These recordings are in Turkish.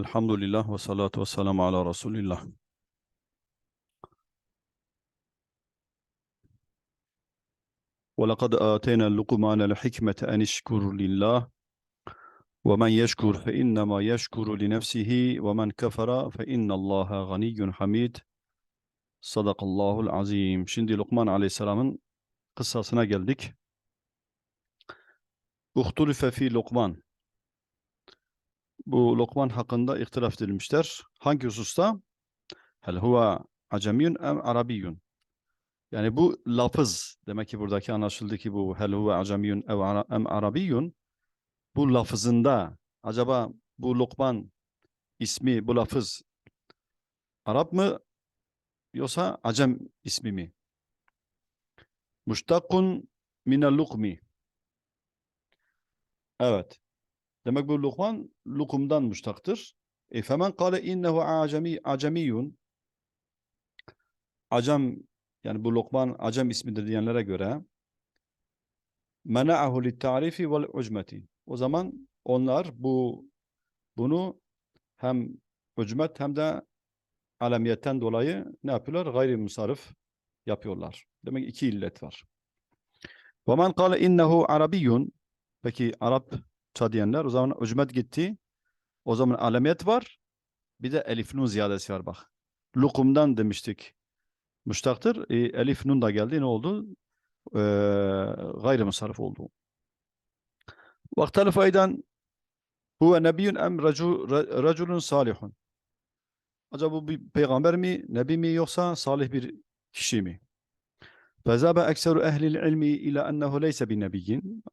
الحمد لله والصلاة والسلام على رسول الله ولقد آتينا لقمان الحكمة أن يشكر لله ومن يشكر فإنما يشكر لنفسه ومن كفر فإن الله غني حميد صدق الله العظيم شندي لقمان عليه السلام قصصنا geldik. اختلف في لقمان Bu Lokman hakkında ihtilaf edilmişler. Hangi hususta? Hel huve acemiyun em arabiyyun. Yani bu lafız demek ki buradaki anlaşıldı ki bu hel huve acemiyun em arabiyyun bu lafızında acaba bu Lokman ismi bu lafız Arap mı yoksa Acem ismi mi? Muştakun minel lukmi. Evet. Demek bu Lokman lukumdan muştaktır. E femen kâle innehu acemi acemiyun. Acem yani bu Lokman Acem ismidir diyenlere göre mena'ahu lit tarifi vel ucmeti. O zaman onlar bu bunu hem ucmet hem de alemiyetten dolayı ne yapıyorlar? Gayrimusarif yapıyorlar. Demek iki illet var. Ve men kâle innehu arabiyyun. Peki Arapça diyenler o zaman ucmet gitti. O zaman alemiyet var. Bir de elif nun ziyadesi var bak. Lukumdan demiştik. Müştaktır. E, elif nun da geldi. Ne oldu? Ee, gayrimusarif oldu. Vaktalif aydan huve nebiyyun em racu- ra- raculun salihun. Acaba bu bir peygamber mi, nebi mi yoksa salih bir kişi mi? Fezabe ekseru ehlil ilmi ila ennehu leyse bi nebiyyin.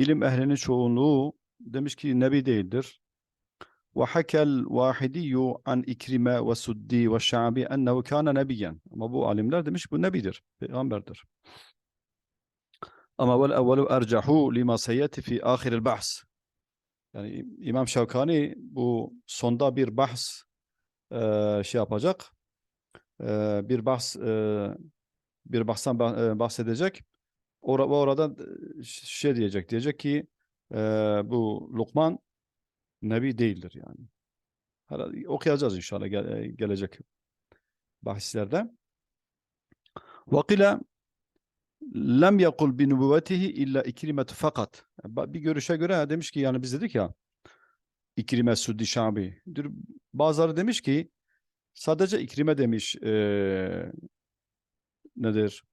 İlim ehlinin çoğunluğu demiş ki nebi değildir. Ve hakel vahidiyyu an ikrime ve suddi ve şa'bi ennehu kana nebiyen. Ama bu alimler demiş bu nebidir, peygamberdir. Ama vel evvelu ercahu lima seyeti fi ahiril bahs. Yani İmam Şevkani bu sonda bir bahs eee, şey yapacak. Eee, bir bahs eee, bir bahstan bah- eee, bahsedecek. Ve orada ş- şey diyecek. Diyecek ki eee, bu Lokman nebi değildir yani. Okuyacağız inşallah gel- eee, gelecek bahislerde. Vakile lem yakul bi nubuvvetihi illa ikrimet fakat. Bir görüşe göre demiş ki yani biz dedik ya İkrime Suddi Şabi. Bazıları demiş ki sadece İkrime demiş eee nedir?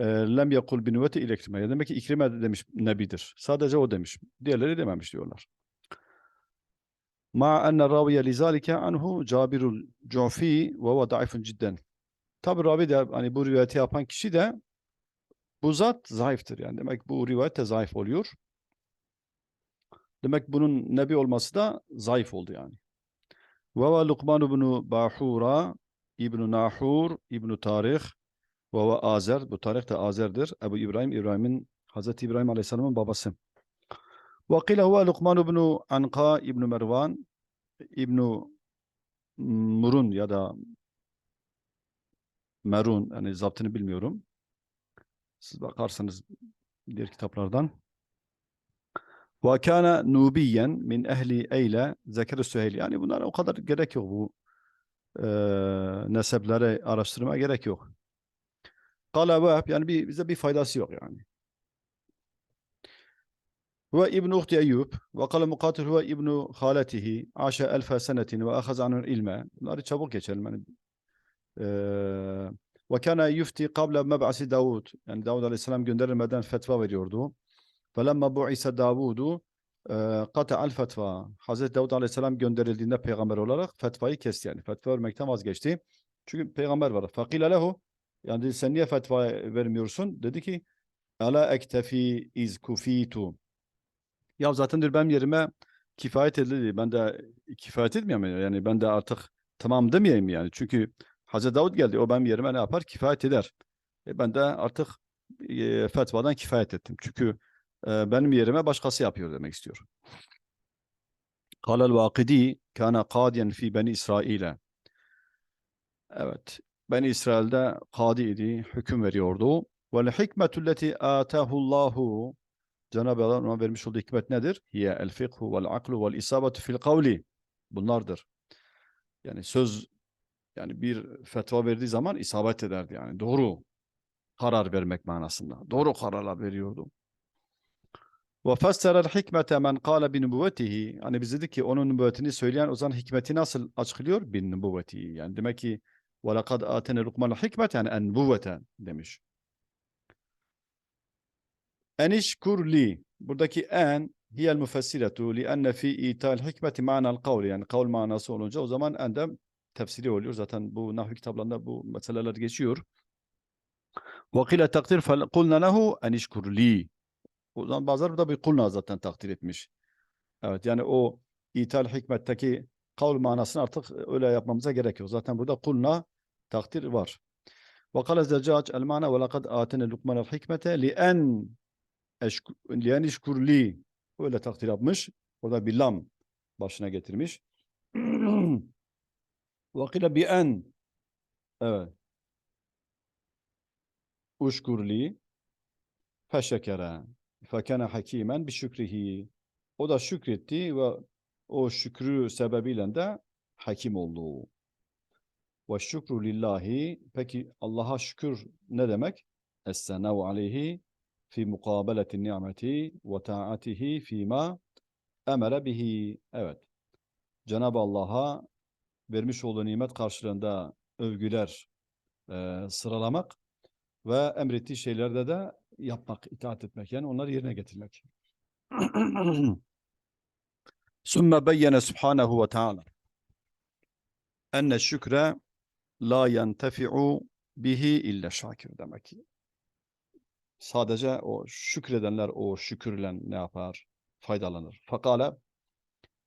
Lem yakul bi nubuvveti illa İkrime. Ya Demek ki İkrime de demiş nebidir. Sadece o demiş. Diğerleri dememiş diyorlar. Ma enne raviye lizalike anhu Cabirul Cufi ve huve daifun cidden. Tabi ravi de hani bu rivayeti yapan kişi de bu zat zayıftır yani. Demek bu rivayet zayıf oluyor. Demek bunun nebi olması da zayıf oldu yani. Ve ve Lukman ibn Bahura İbn Nahur İbn Tarih ve Azer bu Tarih de Azer'dir. Ebu İbrahim İbrahim'in Hazreti İbrahim Aleyhisselam'ın babası. Ve kile huve Lukman ibn Anqa İbn Mervan İbn Murun ya da Merun yani zaptını bilmiyorum. Siz bakarsanız diğer kitaplardan. Ve kana nubiyen min ehli eyle zeker süheyli. Yani bunlara o kadar gerek yok bu eee nesepleri araştırma gerek yok. Kala Vehb yani bir, bize bir faydası yok yani. Ve İbn Uhti Eyyub ve kale mukatil huve İbn haletihi aşe elfe senetin ve ahaz anul ilme. Bunları çabuk geçelim. Yani, eee ve kana yufti qabla meb'asi Davud. Yani Davud Aleyhisselam gönderilmeden fetva veriyordu. Felemma bu'ise Davudu kata'al fetva. Hazreti Davud Aleyhisselam gönderildiğinde peygamber olarak fetvayı kesti yani. Fetva vermekten vazgeçti. Çünkü peygamber var. Fakile lehu yani dedi, sen niye fetva vermiyorsun? Dedi ki ala ektefi iz kufitu. Ya zaten diyor benim yerime kifayet edildi. Ben de kifayet etmiyorum yani. Ben de artık tamam demeyeyim yani. Çünkü Hazreti Davud geldi. O benim yerime ne yapar? Kifayet eder. E ben de artık e, fetvadan kifayet ettim. Çünkü e, benim yerime başkası yapıyor demek istiyor. Kalel Vakidi kana kadiyen fi beni İsrail'e. Evet. Beni İsrail'de kadi idi, hüküm veriyordu. Vel hikmetu leti atahu Allahu Cenab-ı Allah'ın ona vermiş olduğu hikmet nedir? Hiye el fikhu vel aklu vel isabatu fil kavli. Bunlardır. Yani söz yani bir fetva verdiği zaman isabet ederdi yani. Doğru karar vermek manasında. Doğru kararlar veriyordu. Ve fesserel hikmete men kâle bi nübüvvetihi. Hani biz dedik ki onun nübüvvetini söyleyen o zaman hikmeti nasıl açıklıyor? Bin nübüvvetihi. Yani demek ki atene lukmanel hikmet yani en nübüvvete demiş. Enişkur li. Buradaki en hiyel müfessiretu li enne fi ital hikmeti ma'nal kavli. Yani kavl manası olunca o zaman en de tefsiri oluyor. Zaten bu nahvi kitaplarında bu meseleler geçiyor. Vakile takdir lehu enişkur li. O zaman bazıları burada bir kulna zaten takdir etmiş. Evet yani o ithal hikmetteki kavl manasını artık öyle yapmamıza gerek yok. Zaten burada kulna Takdir var. Ve kale zeccac el mana ve lekad atene lukmanel hikmete li en li en işkurli öyle takdir yapmış. Orada bir lam başına getirmiş. Ve kile bi en evet uşkurli feşekere fekene hakimen bi şükrihi o da şükretti ve o şükrü sebebiyle de hakim oldu. Ve şükru lillahi peki Allah'a şükür ne demek? Es-senav aleyhi fi mukabeleti nimeti ve taatihi fima emere bihi. Evet. Cenab-ı Allah'a vermiş olduğu nimet karşılığında övgüler e, sıralamak ve emrettiği şeylerde de yapmak, itaat etmek yani onları yerine getirmek. Sümme beyyene subhanehu ve teala enne şükre la yentefi'u bihi illa şakir demek ki. Sadece o şükredenler o şükürle ne yapar? Faydalanır. Fakale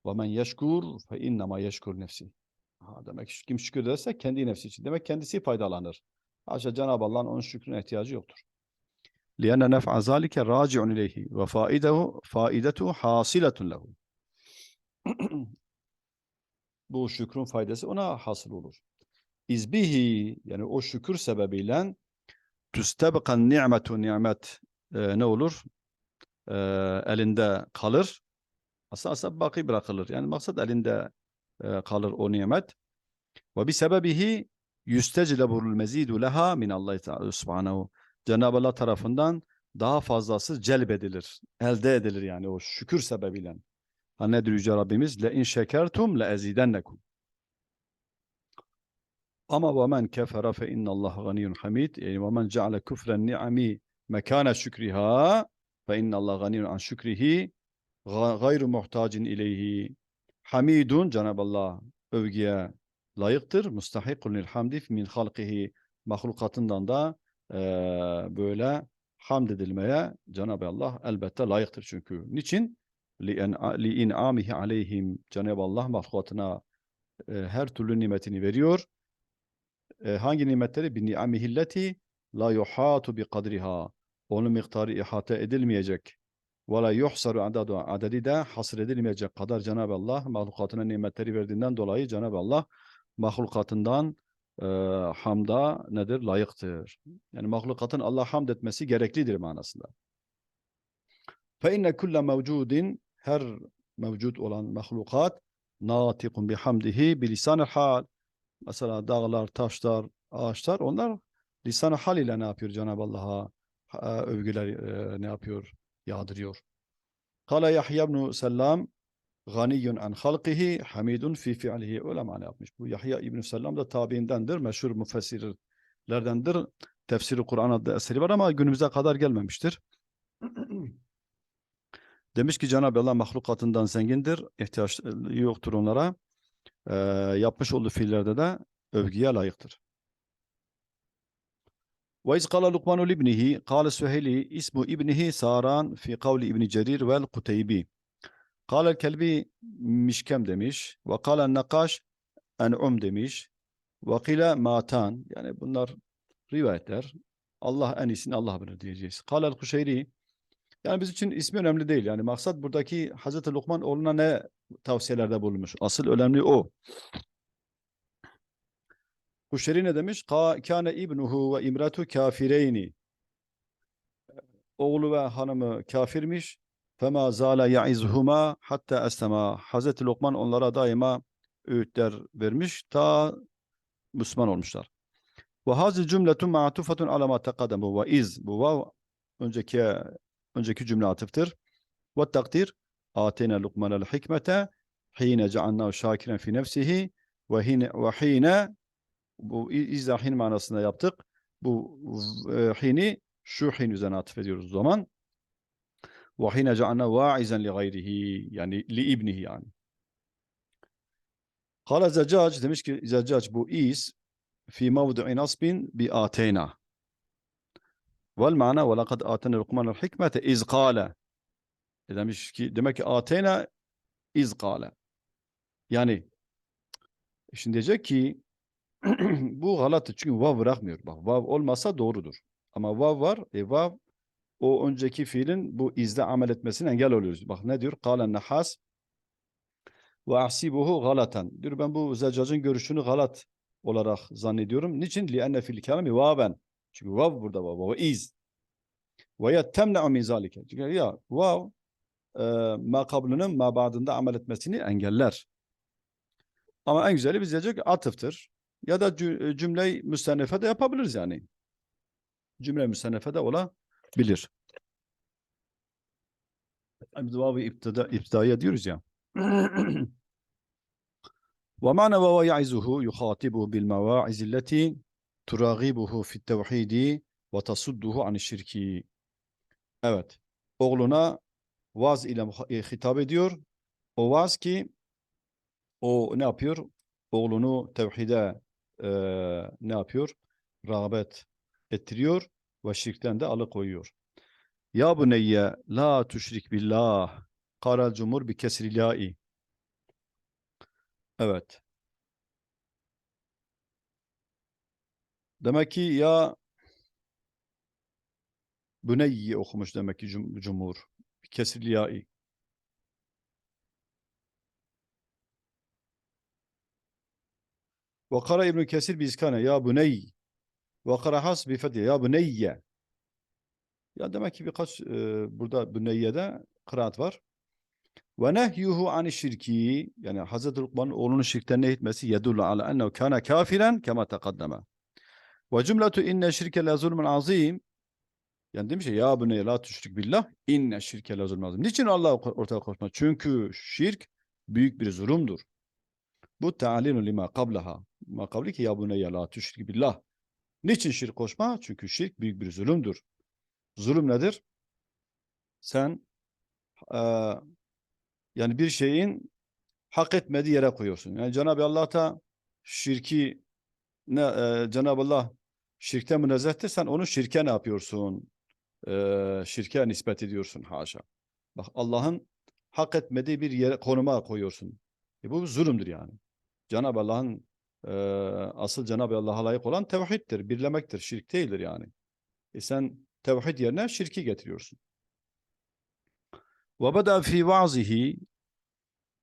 ve men yeşkur fe innema yeşkur nefsi. Ha, demek ki kim şükür ederse kendi nefsi için. Demek kendisi faydalanır. Haşa Cenab-ı Allah'ın onun şükrüne ihtiyacı yoktur. لِأَنَّ نَفْعَ ذَٰلِكَ رَاجِعٌ اِلَيْهِ وَفَائِدَهُ فَائِدَتُهُ حَاصِلَةٌ لَهُ Bu şükrün faydası ona hasıl olur. İzbihi yani o şükür sebebiyle tüstebekan ni'metu nimet e, ne olur? E, elinde kalır. Aslında, aslında baki bırakılır. Yani maksat elinde e, kalır o nimet. Ve bir sebebihi yüsteclebul mezidu leha min Allah subhanahu. Cenab-ı Allah tarafından daha fazlası celbedilir, elde edilir yani o şükür sebebiyle. Ha nedir Yüce Rabbimiz? Le in şekertum le ezidennekum. Ama ve men kefere fe innallah ganiyyun hamid. Yani ve men ceale küfren ni'ami mekane şükriha fe innallah ganiyyun an şükrihi gayru muhtacin ileyhi. Hamidun Cenab-ı Allah övgüye layıktır. Mustahikun lil hamdi min halkihi mahlukatından da e, böyle hamd edilmeye Cenab-ı Allah elbette layıktır çünkü. Niçin? Li in'amihi aleyhim Cenab-ı Allah mahlukatına e, her türlü nimetini veriyor. E, hangi nimetleri? Bi ni'amihilleti la yuhatu bi kadriha. Onun miktarı ihate edilmeyecek. Ve la yuhsaru adadu adedi de hasır edilmeyecek kadar Cenab-ı Allah mahlukatına nimetleri verdiğinden dolayı Cenab-ı Allah mahlukatından e, hamda nedir? Layıktır. Yani mahlukatın Allah hamd etmesi gereklidir manasında. Fe inne kulle mevcudin her mevcut olan mahlukat natikun bihamdihi bilisanil hal. Mesela dağlar, taşlar, ağaçlar onlar lisan hal ile ne yapıyor Cenab-ı Allah'a övgüler e, ne yapıyor? Yağdırıyor. Kala Yahya ibn Selam Ganiyyun an halqihi hamidun fi fi'lihi öyle mana yapmış. Bu Yahya İbn Selam da tabiindendir. Meşhur müfessirlerdendir. Tefsiri Kur'an adlı eseri var ama günümüze kadar gelmemiştir. Demiş ki Cenab-ı Allah mahlukatından zengindir. ihtiyaç yoktur onlara. Ee, yapmış olduğu fiillerde de övgüye layıktır. Ve iz kala Lukmanu libnihi kâle Süheyli ismu ibnihi Saran fi kavli İbni Cerir vel Kuteybi. Kâlel kelbi mişkem demiş. Ve kâlen nakaş en'um demiş. Ve kile matan. Yani bunlar rivayetler. Allah en iyisini Allah bilir diyeceğiz. Kâlel kuşeyri. Yani biz için ismi önemli değil. Yani maksat buradaki Hazreti Lokman oğluna ne tavsiyelerde bulunmuş. Asıl önemli o. Kuşeri ne demiş? Kâne ibnuhu ve imratu kafireyni. oğlu ve hanımı kafirmiş. Fema zala ya'izuhuma hatta eslema. Hazreti Lokman onlara daima öğütler vermiş ta Müslüman olmuşlar. Ve hazil cümletun ma'tufatun ala ma ve iz bu vav önceki önceki cümle atıftır. Ve takdir ateyna Lukmana'l hikmete hine cealnahu şakiren fi nefsihi ve hine ve hine bu izahin manasında yaptık. Bu e, hini şu hin üzerine atıf ediyoruz o zaman. Ve hine cealna va'izen li gayrihi yani li ibnihi yani. Kala Zeccac demiş ki Zeccac bu is fi mevdu'i nasbin bi ateyna. Vel mana ve lekad atena lukmanel hikmete iz kâle. E demiş ki demek ki ateyna iz kâle. Yani şimdi diyecek ki bu galatı çünkü vav bırakmıyor. Bak vav olmasa doğrudur. Ama vav var. E vav o önceki fiilin bu izle amel etmesine engel oluyoruz. Bak ne diyor? Kâlen nehas ve ahsibuhu galatan. Diyor ben bu Zeccac'ın görüşünü galat olarak zannediyorum. Niçin? Lienne fil kelami vaven. Çünkü vav burada vav. Ve iz. Ve yettemne'u min zalike. Çünkü ya vav e, ma kablının ma ba'dında amel etmesini engeller. Ama en güzeli biz diyecek atıftır. Ya da cü- cümle-i müstennefe de yapabiliriz yani. Cümle müstennefe de olabilir. Biz vav-ı iptida, iptidaiye diyoruz ya. ومعنى وهو يعزه يخاطبه بالمواعظ التي turagibuhu fit tevhidi ve tasudduhu an şirki. Evet. Oğluna vaz ile e, hitap ediyor. O vaz ki o ne yapıyor? Oğlunu tevhide e, ne yapıyor? Rağbet ettiriyor ve şirkten de alıkoyuyor. Ya bu neyye la tuşrik billah. Karal cumhur bi kesri lai. Evet. Demek ki ya Büneyyi okumuş demek ki cum cumhur. Kesril ya'i. Ve kara İbn Kesir bi iskane ya Büneyy. Ve kara has bi ya Büneyye. Ya demek ki birkaç e, burada Büneyye'de kıraat var. Ve nehyuhu ani şirki yani Hazreti Lukman'ın oğlunun şirkten nehyetmesi yedullu ala ennehu kana kafiren kema takaddama. Ve cümletu inne şirke la zulmun azim yani demiş ya ya buneye la tüşrik billah inne şirke la zulmun azim. Niçin Allah'a ortaya koşma? Çünkü şirk büyük bir zulümdür. Bu ta'linu lima qablaha. Ma kabliki ya buneye la tüşrik billah. Niçin şirk koşma? Çünkü şirk büyük bir zulümdür. Zulüm nedir? Sen eee yani bir şeyin hak etmediği yere koyuyorsun. Yani Cenab-ı Allah da şirki ne e, Cenab-ı Allah şirkten münezzehtir. Sen onu şirke ne yapıyorsun? E, şirke nispet ediyorsun haşa. Bak Allah'ın hak etmediği bir yere konuma koyuyorsun. E, bu zulümdür yani. Cenab-ı Allah'ın e, asıl Cenab-ı Allah'a layık olan tevhiddir, birlemektir, şirk değildir yani. E sen tevhid yerine şirki getiriyorsun. Beda fi vazihi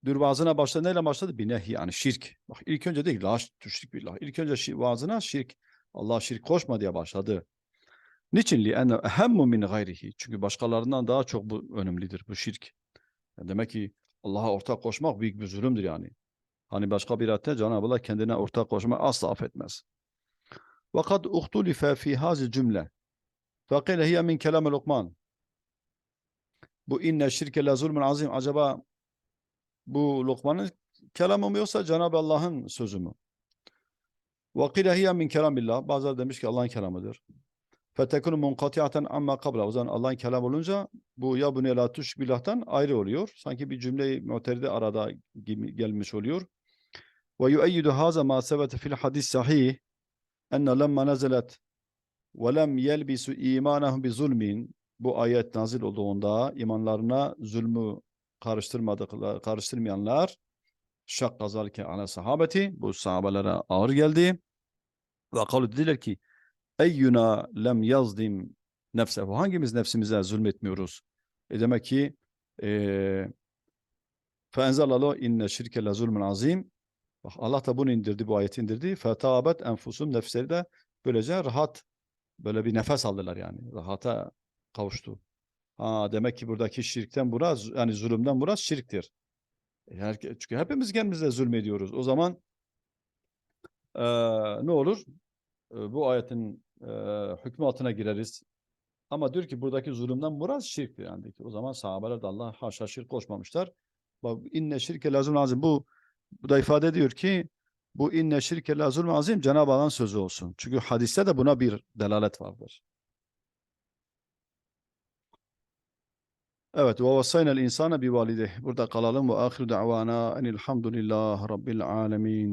Dur vaazına başladı. Neyle başladı? Bir nehi yani şirk. Bak ilk önce değil. La tüşrik billah. İlk önce şi, vaazına şirk. Allah şirk koşma diye başladı. Niçin? Enne ehemmu min gayrihi. Çünkü başkalarından daha çok bu önemlidir bu şirk. Yani demek ki Allah'a ortak koşmak büyük bir zulümdür yani. Hani başka bir ayette Cenab-ı Allah kendine ortak koşmayı asla affetmez. Fakat uhtulife fi hazi cümle. Fakile hiye min kelam Lokman. Bu inne şirke la zulmün azim. Acaba bu Lokman'ın kelamı mı yoksa Cenab-ı Allah'ın sözü mü? وَقِيلَ هِيَ مِنْ kelamillah. Bazıları demiş ki Allah'ın kelamıdır. فَتَكُنُ مُنْقَطِعَةً amma kabla. O zaman Allah'ın kelam olunca bu ya bunu la tuş billah'tan ayrı oluyor. Sanki bir cümle-i muteride arada gelmiş oluyor. وَيُؤَيِّدُ هَذَا مَا سَبَتَ فِي الْحَدِيثِ sahih enne lemma nazelet ve lem yelbisu imanahum bi zulmin bu ayet nazil olduğunda imanlarına zulmü karıştırmadıklar, karıştırmayanlar şakka zalike ala sahabeti bu sahabelere ağır geldi ve kalu dediler ki eyyuna lem yazdim nefsehu. Hangimiz nefsimize zulmetmiyoruz? E demek ki e, feenzalallahu inne şirke le zulmün azim. Bak Allah da bunu indirdi bu ayeti indirdi. Fetabet enfusum nefsleri de böylece rahat böyle bir nefes aldılar yani. Rahata kavuştu. Ha, demek ki buradaki şirkten biraz yani zulümden biraz şirktir. E, herke- Çünkü hepimiz kendimize zulmediyoruz. O zaman eee, ne olur? E, bu ayetin e, hükmü altına gireriz. Ama diyor ki buradaki zulümden biraz şirktir yani. O zaman sahabeler de Allah haşa şirk koşmamışlar. Bak inne şirke lazım azim. Bu, bu da ifade ediyor ki bu inne şirke lazım azim Cenab-ı Allah'ın sözü olsun. Çünkü hadiste de buna bir delalet vardır. Evet ve vasaynel insana bi valideh. Burada kalalım ve ahiru da'vana enilhamdülillah rabbil alemin.